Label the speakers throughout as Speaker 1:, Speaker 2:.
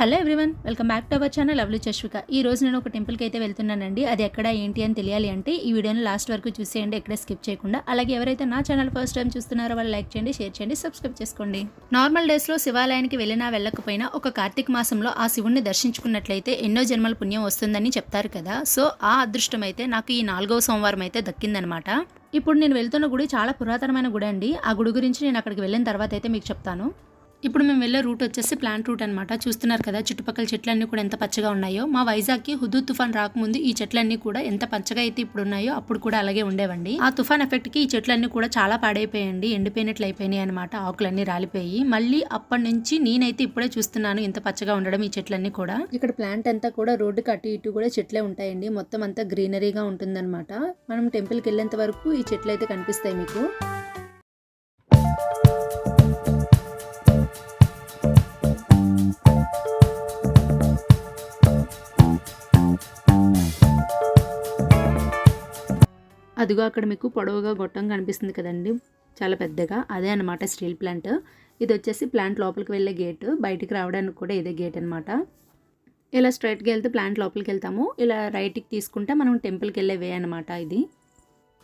Speaker 1: Hello everyone welcome back to our channel lovely Chashvika. ఈ రోజు నేను ఒక టెంపుల్కి అయితే వెళ్తున్నానండి. అది ఎక్కడ ఏంటి అని తెలియాలి అంటే ఈ వీడియోని లాస్ట్ వరకు చూసేయండి ఎక్కడ స్కిప్ చేయకుండా. అలాగే ఎవరైతే నా ఛానల్ ఫస్ట్ టైం చూస్తున్నారో వాళ్ళు లైక్ చేయండి షేర్ చేయండి సబ్స్క్రైబ్ చేసుకోండి. నార్మల్ డేస్లో శివాలయానికి వెళ్ళినా వెళ్ళకపోయినా ఒక కార్తీక మాసంలో ఆ శివుణ్ణి దర్శించుకున్నట్లయితే ఎన్నో జన్మల పుణ్యం వస్తుందని చెప్తారు కదా. సో ఆ అదృష్టం అయితే నాకు ఈ నాలుగవ సోమవారం అయితే దక్కిందనమాట. ఇప్పుడు నేను వెళ్తున్న గుడి చాలా పురాతనమైన గుడి అండి ఆ గుడి గురించి నేను అక్కడికి వెళ్ళిన తర్వాత అయితే మీకు చెప్తాను. ఇప్పుడు మేము వెళ్ళే రూట్ వచ్చేసి ప్లాంట్ రూట్ అనమాట చూస్తున్నారు కదా చుట్టుపక్కల చెట్లన్నీ కూడా ఎంత పచ్చగా ఉన్నాయో. మా వైజాగ్కి హుదూ తుఫాన్ రాకముందు ఈ చెట్లన్నీ కూడా ఎంత పచ్చగా అయితే ఇప్పుడు ఉన్నాయో అప్పుడు కూడా అలాగే ఉండేవండి. ఆ తుఫాన్ ఎఫెక్ట్కి ఈ చెట్లన్నీ కూడా చాలా పాడైపోయాయండి. ఎండిపోయినట్లు అయిపోయినాయి అనమాట ఆకులన్నీ రాలిపోయి. మళ్ళీ అప్పటి నుంచి నేనైతే ఇప్పుడే చూస్తున్నాను ఇంత పచ్చగా ఉండడం ఈ చెట్లన్నీ కూడా. ఇక్కడ ప్లాంట్ అంతా కూడా రోడ్డుకి అటు ఇటు కూడా చెట్లే ఉంటాయండి. మొత్తం అంతా గ్రీనరీగా ఉంటుందన్నమాట. మనం టెంపుల్కి వెళ్ళేంత వరకు ఈ చెట్లు అయితే కనిపిస్తాయి మీకు. అదిగో అక్కడ మీకు పొడవుగా గొట్టం కనిపిస్తుంది కదండి. చాలా పెద్దగా. అదే అనమాట స్టీల్ ప్లాంట్. ఇది వచ్చేసి ప్లాంట్ లోపలికి వెళ్ళే గేట్. బయటికి రావడానికి కూడా ఇదే గేట్ అనమాట ఇలా స్ట్రైట్కి వెళ్తే ప్లాంట్ లోపలికి వెళ్తాము. ఇలా రైట్కి తీసుకుంటే మనం టెంపుల్కి వెళ్ళే వే అనమాట ఇది.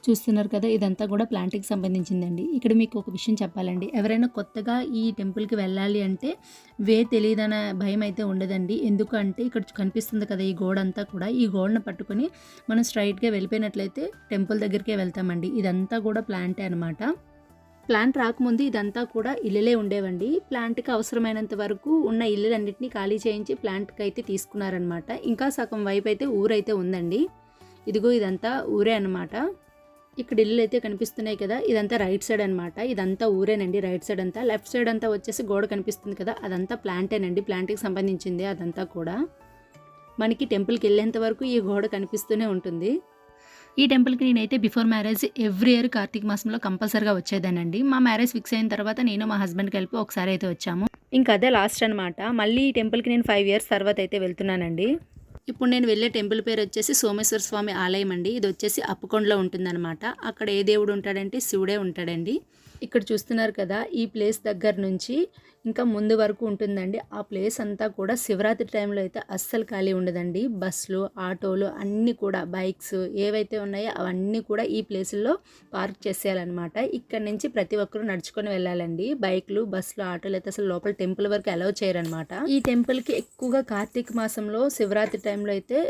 Speaker 1: చూస్తున్నారు కదా ఇదంతా కూడా ప్లాంట్కి సంబంధించిందండి. ఇక్కడ మీకు ఒక విషయం చెప్పాలండి. ఎవరైనా కొత్తగా ఈ టెంపుల్కి వెళ్ళాలి అంటే వే తెలియదన్న భయం అయితే ఉండదండి. ఎందుకంటే ఇక్కడ కనిపిస్తుంది కదా ఈ గోడ అంతా కూడా. ఈ గోడను పట్టుకొని మనం స్ట్రైట్గా వెళ్ళిపోయినట్లయితే టెంపుల్ దగ్గరికే వెళ్తామండి. ఇదంతా కూడా ప్లాంటే అనమాట ప్లాంట్ రాకముందు ఇదంతా కూడా ఇల్లులే ఉండేవండి. ప్లాంట్కి అవసరమైనంత వరకు ఉన్న ఇల్లులన్నింటినీ ఖాళీ చేయించి ప్లాంట్కి అయితే తీసుకున్నారనమాట ఇంకా సగం వైపు అయితే ఊరైతే ఉందండి. ఇదిగో ఇదంతా ఊరే అనమాట ఇక్కడ ఇల్లు అయితే కనిపిస్తున్నాయి కదా ఇదంతా రైట్ సైడ్ అనమాట ఇదంతా ఊరేనండి రైట్ సైడ్ అంతా. లెఫ్ట్ సైడ్ అంతా వచ్చేసి గోడ కనిపిస్తుంది కదా అదంతా ప్లాంటేనండి ప్లాంట్కి సంబంధించింది అదంతా కూడా. మనకి టెంపుల్కి వెళ్ళేంత వరకు ఈ గోడ కనిపిస్తూనే ఉంటుంది. ఈ టెంపుల్కి నేనైతే before marriage every year Kartika మాసంలో కంపల్సరీగా వచ్చేదానండి. మా మ్యారేజ్ ఫిక్స్ అయిన తర్వాత నేను మా హస్బెండ్ కలిపి ఒకసారి అయితే వచ్చాము. ఇంకా అదే లాస్ట్ అనమాట మళ్ళీ ఈ టెంపుల్కి నేను ఫైవ్ ఇయర్స్ తర్వాత అయితే వెళ్తున్నానండి. ఇప్పుడు నేను వెళ్ళే టెంపుల్ పేరు వచ్చేసి సోమేశ్వర స్వామి ఆలయం అండి. ఇది వచ్చేసి అప్పకొండలో ఉంటుందన్నమాట. అక్కడ ఏ దేవుడు ఉంటాడంటే శివుడే ఉంటాడండి. ఇక్కడ చూస్తున్నారు కదా ఈ ప్లేస్ దగ్గర నుంచి ఇంకా ముందు వరకు ఉంటుందండి. ఆ ప్లేస్ అంతా కూడా శివరాత్రి టైంలో అయితే అస్సలు ఖాళీ ఉండదండి. బస్సులు ఆటోలు అన్నీ కూడా బైక్స్ ఏవైతే ఉన్నాయో అవన్నీ కూడా ఈ ప్లేసుల్లో పార్క్ చేసేయాలన్నమాట. ఇక్కడ నుంచి ప్రతి ఒక్కరూ నడుచుకొని వెళ్ళాలండి. బైక్లు బస్సులు ఆటోలు అయితే అసలు లోపల టెంపుల్ వరకు అలౌ చేయరనమాట ఈ టెంపుల్కి ఎక్కువగా కార్తీక మాసంలో శివరాత్రి టైంలో అయితే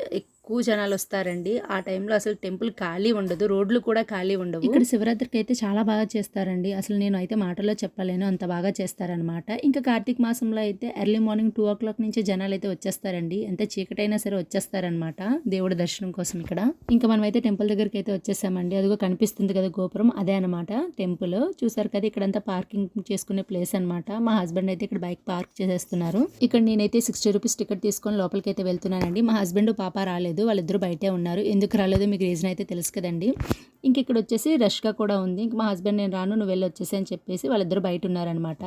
Speaker 1: ఎక్కువ జనాలు వస్తారండి. ఆ టైంలో అసలు టెంపుల్ ఖాళీ ఉండదు. రోడ్లు కూడా ఖాళీ ఉండవు. ఇక్కడ శివరాత్రికి అయితే చాలా బాగా చేస్తారండి. అసలు నేను అయితే మాటల్లో చెప్పలేను. అంత బాగా చేస్తారనమాట ఇంకా కార్తీక మాసంలో అయితే early morning two o'clock నుంచి జనాలు అయితే వచ్చేస్తారండి. ఎంత చీకటైనా సరే వచ్చేస్తారనమాట దేవుడి దర్శనం కోసం ఇక్కడ. ఇంకా మనం అయితే టెంపుల్ దగ్గరికి అయితే వచ్చేసామండి. అదిగో కనిపిస్తుంది కదా గోపురం. అదే అనమాట టెంపుల్. చూసారు కదా ఇక్కడంతా పార్కింగ్ చేసుకునే ప్లేస్ అనమాట మా హస్బెండ్ అయితే ఇక్కడ బైక్ పార్క్ చేసేస్తున్నారు. ఇక్కడ నేనైతే సిక్స్టీ రూపీస్ టికెట్ తీసుకొని లోపలికి అయితే వెళ్తున్నానండి. మా హస్బెండ్ పాప రాలేదు. వాళ్ళిద్దరూ బయటే ఉన్నారు. ఎందుకు రాలేదో మీకు రీజన్ అయితే తెలుసు కదండి. ఇంక ఇక్కడ వచ్చేసి రష్గా కూడా ఉంది. ఇంక మా హస్బెండ్ నేను రాను నువ్వు వెళ్ళి వచ్చేసి అని చెప్పేసి వాళ్ళిద్దరు బయట ఉన్నారనమాట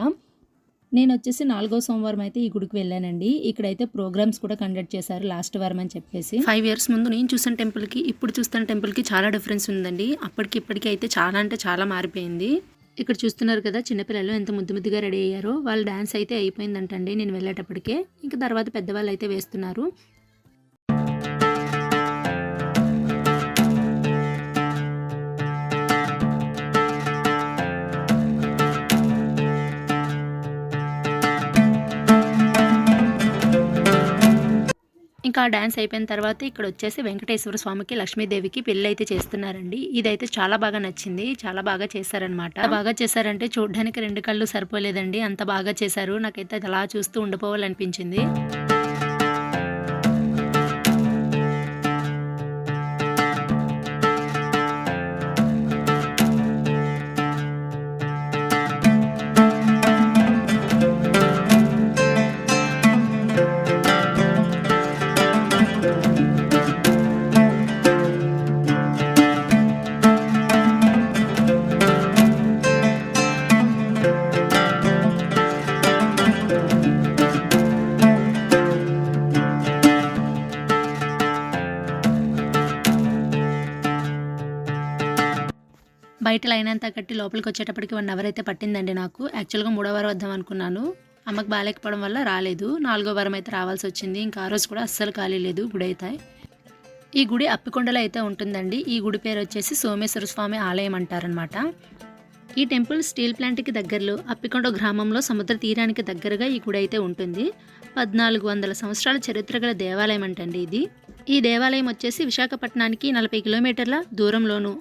Speaker 1: నేను వచ్చేసి నాలుగో సోమవారం అయితే ఈ గుడికి వెళ్ళానండి. ఇక్కడైతే ప్రోగ్రామ్స్ కూడా కండక్ట్ చేశారు లాస్ట్ వారం అని చెప్పేసి. ఫైవ్ ఇయర్స్ ముందు నేను చూసిన టెంపుల్కి ఇప్పుడు చూస్తున్న టెంపుల్కి చాలా డిఫరెన్స్ ఉందండి. అప్పటికి ఇప్పటికి అయితే చాలా అంటే చాలా మారిపోయింది. ఇక్కడ చూస్తున్నారు కదా చిన్నపిల్లలు ఎంత ముద్దు ముద్దుగా రెడీ అయ్యారో. వాళ్ళ డ్యాన్స్ అయితే అయిపోయిందంటండి నేను వెళ్ళేటప్పటికే. ఇంకా తర్వాత పెద్దవాళ్ళు అయితే వేస్తున్నారు. ఇంకా డ్యాన్స్ అయిపోయిన తర్వాత ఇక్కడ వచ్చేసి వెంకటేశ్వర స్వామికి లక్ష్మీదేవికి పెళ్ళి అయితే చేస్తున్నారండి. ఇదైతే చాలా బాగా నచ్చింది. చాలా బాగా చేశారనమాట బాగా చేశారంటే చూడడానికి రెండు కళ్ళు సరిపోలేదండి. అంత బాగా చేశారు. నాకైతే అది అలా చూస్తూ ఉండిపోవాలనిపించింది. బయట లైన్ అంతా కట్టి లోపలికి వచ్చేటప్పటికి వన్ అవర్ అయితే పట్టిందండి నాకు. యాక్చువల్గా మూడో వారం వద్దాం అనుకున్నాను. అమ్మకి బాగాలేకపోవడం వల్ల రాలేదు. నాలుగో వారం అయితే రావాల్సి వచ్చింది. ఇంకా ఆ రోజు కూడా అస్సలు ఖాళీ లేదు. గుడి అయితే ఈ గుడి అప్పికొండలో అయితే ఉంటుందండి. ఈ గుడి పేరు వచ్చేసి సోమేశ్వర స్వామి ఆలయం అంటారనమాట ఈ టెంపుల్ స్టీల్ ప్లాంట్కి దగ్గరలో అప్పికొండ గ్రామంలో సముద్ర తీరానికి దగ్గరగా ఈ గుడి అయితే ఉంటుంది. పద్నాలుగు వందల సంవత్సరాల చరిత్ర గల దేవాలయం అంటండి ఇది. ఈ దేవాలయం వచ్చేసి విశాఖపట్నానికి నలభై కిలోమీటర్ల దూరంలోను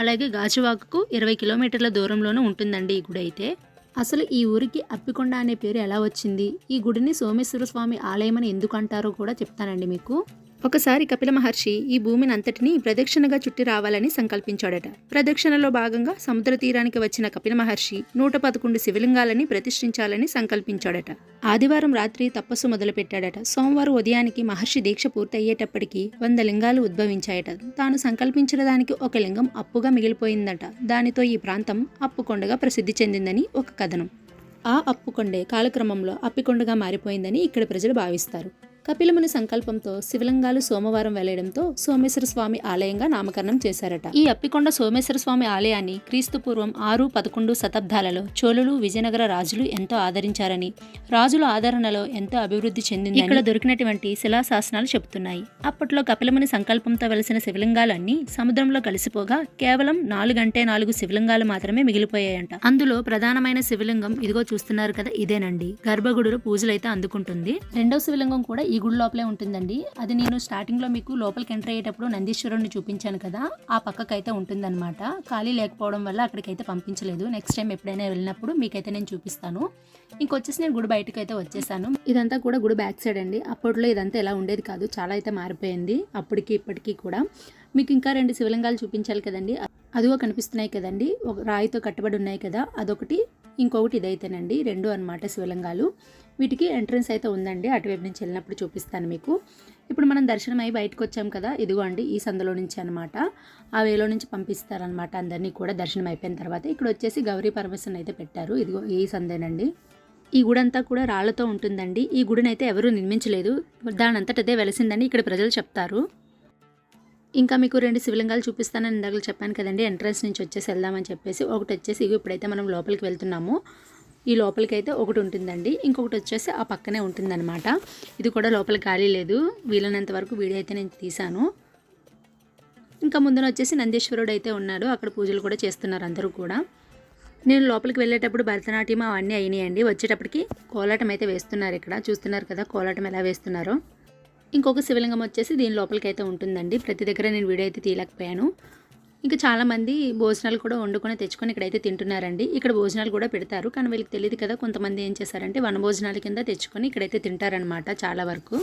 Speaker 1: అలాగే గాజువాకకు ఇరవై కిలోమీటర్ల దూరంలోనూ ఉంటుందండి ఈ గుడి అయితే. అసలు ఈ ఊరికి అప్పికొండ అనే పేరు ఎలా వచ్చింది? ఈ గుడిని సోమేశ్వర స్వామి ఆలయం అని ఎందుకు అంటారో కూడా చెప్తానండి మీకు. ఒకసారి కపిల మహర్షి ఈ భూమిని అంతటిని ప్రదక్షిణగా చుట్టి రావాలని సంకల్పించాడట. ప్రదక్షిణలో భాగంగా సముద్ర తీరానికి వచ్చిన కపిల మహర్షి నూట పదకొండు శివలింగాలని ప్రతిష్ఠించాలని సంకల్పించాడట. ఆదివారం రాత్రి తపస్సు మొదలుపెట్టాడట. సోమవారం ఉదయానికి మహర్షి దీక్ష పూర్తయ్యేటప్పటికి వంద లింగాలు ఉద్భవించాయట. తాను సంకల్పించిన దానికి ఒక లింగం అప్పుగా మిగిలిపోయిందట. దానితో ఈ ప్రాంతం అప్పుకొండగా ప్రసిద్ధి చెందిందని ఒక కథనం. ఆ అప్పుకొండే కాలక్రమంలో అప్పికొండగా మారిపోయిందని ఇక్కడ ప్రజలు భావిస్తారు. కపిలముని సంకల్పంతో శివలింగాలు సోమవారం వెళ్ళడంతో సోమేశ్వర స్వామి ఆలయంగా నామకరణం చేశారట. ఈ అప్పికొండ సోమేశ్వర స్వామి ఆలయాన్ని క్రీస్తు పూర్వం ఆరు పదకొండు శతాబ్దాలలో చోళులు విజయనగర రాజులు ఎంతో ఆదరించారని రాజుల ఆదరణలో ఎంతో అభివృద్ధి చెందింది ఇక్కడ దొరికినటువంటి శిలాశాసనాలు చెబుతున్నాయి. అప్పట్లో కపిలముని సంకల్పంతో వెలిసిన శివలింగాలన్నీ సముద్రంలో కలిసిపోగా కేవలం నాలుగంటే నాలుగు శివలింగాలు మాత్రమే మిగిలిపోయాయంట. అందులో ప్రధానమైన శివలింగం ఇదిగో చూస్తున్నారు కదా ఇదేనండి. గర్భగుడిలో పూజలైతే అందుకుంటుంది. రెండో శివలింగం కూడా ఈ ఈ గుడి లోపలే ఉంటుందండి. అది నేను స్టార్టింగ్లో మీకు లోపలికి ఎంటర్ అయ్యేటప్పుడు నందీశ్వరుడిని చూపించాను కదా. ఆ పక్కకైతే ఉంటుందన్నమాట. ఖాళీ లేకపోవడం వల్ల అక్కడికైతే పంపించలేదు. నెక్స్ట్ టైం ఎప్పుడైనా వెళ్ళినప్పుడు మీకైతే నేను చూపిస్తాను. ఇంకొచ్చేసి నేను గుడి బయటకు అయితే వచ్చేసాను. ఇదంతా కూడా గుడి బ్యాక్ సైడ్ అండి. అప్పట్లో ఇదంతా ఎలా ఉండేది కాదు. చాలా అయితే మారిపోయింది. అప్పటికి ఇప్పటికీ కూడా. మీకు ఇంకా రెండు శివలింగాలు చూపించాలి కదండి. అదిగో కనిపిస్తున్నాయి కదండి. ఒక రాయితో కట్టబడి ఉన్నాయి కదా. అదొకటి. ఇంకొకటి ఇదైతేనండి రెండు అన్నమాట శివలింగాలు. వీటికి ఎంట్రన్స్ అయితే ఉందండి అటువైపు నుంచి వెళ్ళినప్పుడు చూపిస్తాను మీకు. ఇప్పుడు మనం దర్శనం అయి బయటకు వచ్చాం కదా ఇదిగో అండి ఈ సందులో నుంచి అనమాట ఆ వేలో నుంచి పంపిస్తారనమాట అందరినీ కూడా దర్శనం అయిపోయిన తర్వాత. ఇక్కడ వచ్చేసి గౌరీ పరమేశ్వరన్ అయితే పెట్టారు ఇదిగో ఈ సందేనండి. ఈ గుడి అంతా కూడా రాళ్ళతో ఉంటుందండి. ఈ గుడిని అయితే ఎవరూ నిర్మించలేదు దానంతటదే వెలిసిందని ఇక్కడ ప్రజలు చెప్తారు. ఇంకా మీకు రెండు శివలింగాలు చూపిస్తానని ఇందాక చెప్పాను కదండి. ఎంట్రన్స్ నుంచి వచ్చేసి వెళ్దామని చెప్పేసి ఒకటి వచ్చేసి ఇప్పుడైతే మనం లోపలికి వెళ్తున్నాము. ఈ లోపలికి అయితే ఒకటి ఉంటుందండి. ఇంకొకటి వచ్చేసి ఆ పక్కనే ఉంటుందన్నమాట. ఇది కూడా లోపలికి ఖాళీ లేదు. వీలైనంత వరకు వీడియో అయితే నేను తీశాను. ఇంకా ముందున వచ్చేసి నందీశ్వరుడు అయితే ఉన్నాడు. అక్కడ పూజలు కూడా చేస్తున్నారు అందరూ కూడా. నేను లోపలికి వెళ్ళేటప్పుడు భరతనాట్యం అవన్నీ అయినాయండి. వచ్చేటప్పటికి కోలాటం అయితే వేస్తున్నారు ఇక్కడ. చూస్తున్నారు కదా కోలాటం ఎలా వేస్తున్నారో. ఇంకొక శివలింగం వచ్చేసి దీని లోపలికి అయితే ఉంటుందండి. ప్రతి దగ్గర నేను వీడియో అయితే తీయలేకపోయాను. ఇంకా చాలామంది భోజనాలు కూడా వండుకొని తెచ్చుకొని ఇక్కడైతే తింటున్నారండి. ఇక్కడ భోజనాలు కూడా పెడతారు. కానీ వీళ్ళకి తెలియదు కదా కొంతమంది ఏం చేశారంటే వన భోజనాల కింద తెచ్చుకొని ఇక్కడైతే తింటారనమాట చాలా వరకు.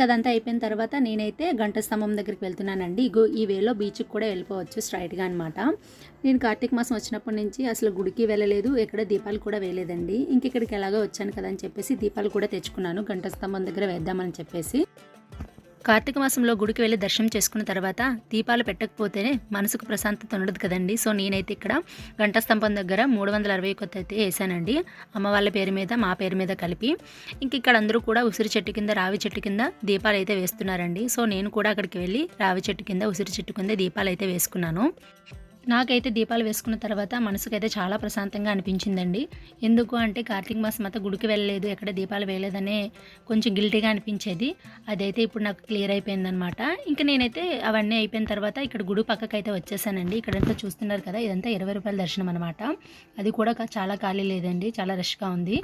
Speaker 1: ఇంకా అదంతా అయిపోయిన తర్వాత నేనైతే గంట స్తంభం దగ్గరికి వెళ్తున్నానండి. ఇగో ఈ వేలో బీచ్కి కూడా వెళ్ళిపోవచ్చు స్ట్రైట్గా అనమాట నేను కార్తీక మాసం వచ్చినప్పటి నుంచి అసలు గుడికి వెళ్ళలేదు ఎక్కడ దీపాలు కూడా వేయలేదండి. ఇంక ఇక్కడికి ఎలాగో వచ్చాను కదా అని చెప్పేసి దీపాలు కూడా తెచ్చుకున్నాను గంట స్తంభం దగ్గర వేద్దామని చెప్పేసి. కార్తీక మాసంలో గుడికి వెళ్ళి దర్శనం చేసుకున్న తర్వాత దీపాలు పెట్టకపోతేనే మనసుకు ప్రశాంతత ఉండదు కదండి. సో నేనైతే ఇక్కడ గంట స్తంభం దగ్గర మూడు వందల అరవై కొత్త అయితే వేసానండి అమ్మ వాళ్ళ పేరు మీద మా పేరు మీద కలిపి. ఇంక ఇక్కడ అందరూ కూడా ఉసిరి చెట్టు కింద రావి చెట్టు కింద దీపాలు అయితే వేస్తున్నారండి. సో నేను కూడా అక్కడికి వెళ్ళి రావి చెట్టు కింద ఉసిరి చెట్టు కింద దీపాలు అయితే వేసుకున్నాను. నాకైతే దీపాలు వేసుకున్న తర్వాత మనసుకైతే చాలా ప్రశాంతంగా అనిపించిందండి. ఎందుకు అంటే కార్తీక మాసం అంతా గుడికి వెళ్ళలేదు ఎక్కడ దీపాలు వేయలేదనే కొంచెం గిల్టీగా అనిపించేది. అదైతే ఇప్పుడు నాకు క్లియర్ అయిపోయిందనమాట ఇంకా నేనైతే అవన్నీ అయిపోయిన తర్వాత ఇక్కడ గుడి పక్కకి అయితే వచ్చేసానండి. ఇక్కడంతా చూస్తున్నారు కదా ఇదంతా ఇరవై రూపాయల దర్శనం అనమాట అది కూడా చాలా ఖాళీ లేదండి చాలా రష్గా ఉంది.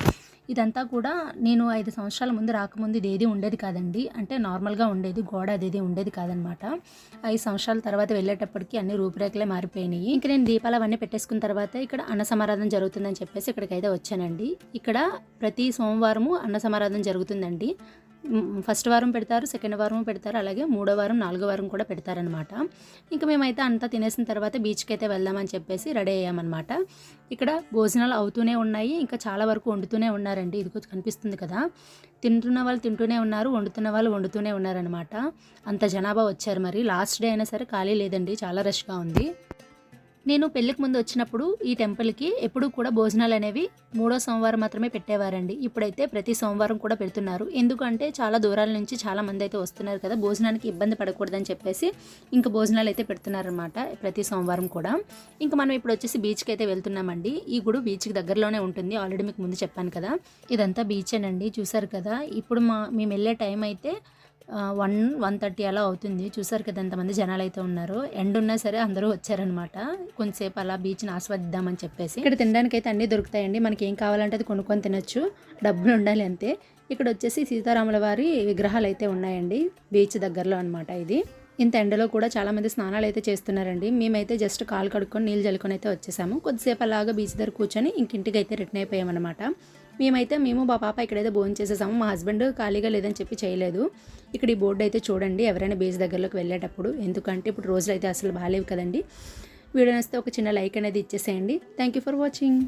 Speaker 1: ఇదంతా కూడా నేను ఐదు సంవత్సరాల ముందు రాకముందు ఇది ఉండేది కాదండి. అంటే నార్మల్గా ఉండేది గోడ అది ఉండేది కాదనమాట. ఐదు సంవత్సరాల తర్వాత వెళ్ళేటప్పటికి అన్ని రూపురేఖలే మారిపోయినాయి. ఇంకా నేను దీపాలు అవన్నీ పెట్టేసుకున్న తర్వాత ఇక్కడ అన్న సమారాధన జరుగుతుందని చెప్పేసి ఇక్కడికైతే వచ్చానండి. ఇక్కడ ప్రతి సోమవారము అన్న సమారాధన జరుగుతుందండి. ఫస్ట్ వారం పెడతారు సెకండ్ వారం పెడతారు అలాగే మూడో వారం నాలుగో వారం కూడా పెడతారనమాట ఇంకా మేమైతే అంతా తినేసిన తర్వాత బీచ్కి అయితే వెళ్దామని చెప్పేసి రెడీ అయ్యామన్నమాట. ఇక్కడ భోజనాలు అవుతూనే ఉన్నాయి ఇంకా చాలా వరకు వండుతూనే ఉన్నారండి. ఇది కొంచెం కనిపిస్తుంది కదా. తింటున్న వాళ్ళు తింటూనే ఉన్నారు వండుతున్న వాళ్ళు వండుతూనే ఉన్నారనమాట అంత జనాభా వచ్చారు మరి. లాస్ట్ డే అయినా సరే ఖాళీ లేదండి చాలా రష్గా ఉంది. నేను పెళ్ళికి ముందు వచ్చినప్పుడు ఈ టెంపుల్కి ఎప్పుడూ కూడా భోజనాలు అనేవి మూడో సోమవారం మాత్రమే పెట్టేవారండి. ఇప్పుడైతే ప్రతి సోమవారం కూడా పెడుతున్నారు. ఎందుకంటే చాలా దూరాల నుంచి చాలా మంది అయితే వస్తున్నారు కదా భోజనానికి ఇబ్బంది పడకూడదని చెప్పేసి ఇంకా భోజనాలు అయితే పెడుతున్నారనమాట ప్రతి సోమవారం కూడా. ఇంకా మనం ఇప్పుడు వచ్చేసి బీచ్కి అయితే వెళ్తున్నామండి. ఈ గుడి బీచ్కి దగ్గరలోనే ఉంటుంది. ఆల్రెడీ మీకు ముందు చెప్పాను కదా. ఇదంతా బీచేనండి చూసారు కదా? ఇప్పుడు మా మేము వెళ్ళే టైం అయితే వన్ వన్ థర్టీ అలా అవుతుంది. చూసారు కదా ఎంతమంది జనాలు అయితే ఉన్నారు. ఎండ్ ఉన్నా సరే అందరూ వచ్చారనమాట. కొంతసేపు అలా బీచ్ని ఆస్వాదిద్దామని చెప్పేసి. ఇక్కడ తినడానికి అయితే అన్నీ దొరుకుతాయండి. మనకి ఏం కావాలంటే అది కొనుక్కొని తినొచ్చు. డబ్బులు ఉండాలి అంతే. ఇక్కడ వచ్చేసి సీతారాముల వారి విగ్రహాలు అయితే ఉన్నాయండి. బీచ్ దగ్గరలో అనమాట ఇది. ఇంత ఎండలో కూడా చాలామంది స్నానాలు అయితే చేస్తున్నారండి. మేమైతే జస్ట్ కాలు కడుక్కొని నీళ్ళు జల్లుకొని అయితే వచ్చేసాము. కొద్దిసేపు అలాగా బీచ్ దగ్గర కూర్చొని ఇంకింటికి అయితే రిటర్న్ అయిపోయామన్నమాట. మేమైతే మేము మా పాప ఇక్కడైతే భోజనం చేసేసాము. మా హస్బెండ్ ఖాళీగా లేదని చెప్పి చేయలేదు. ఇక్కడ ఈ బోర్డు అయితే చూడండి ఎవరైనా బీచ్ దగ్గరలోకి వెళ్ళేటప్పుడు. ఎందుకంటే ఇప్పుడు రోజులు అయితే అసలు బాగాలేవు కదండి. వీడియో నచ్చితే ఒక చిన్న లైక్ అనేది ఇచ్చేసేయండి. Thank you for watching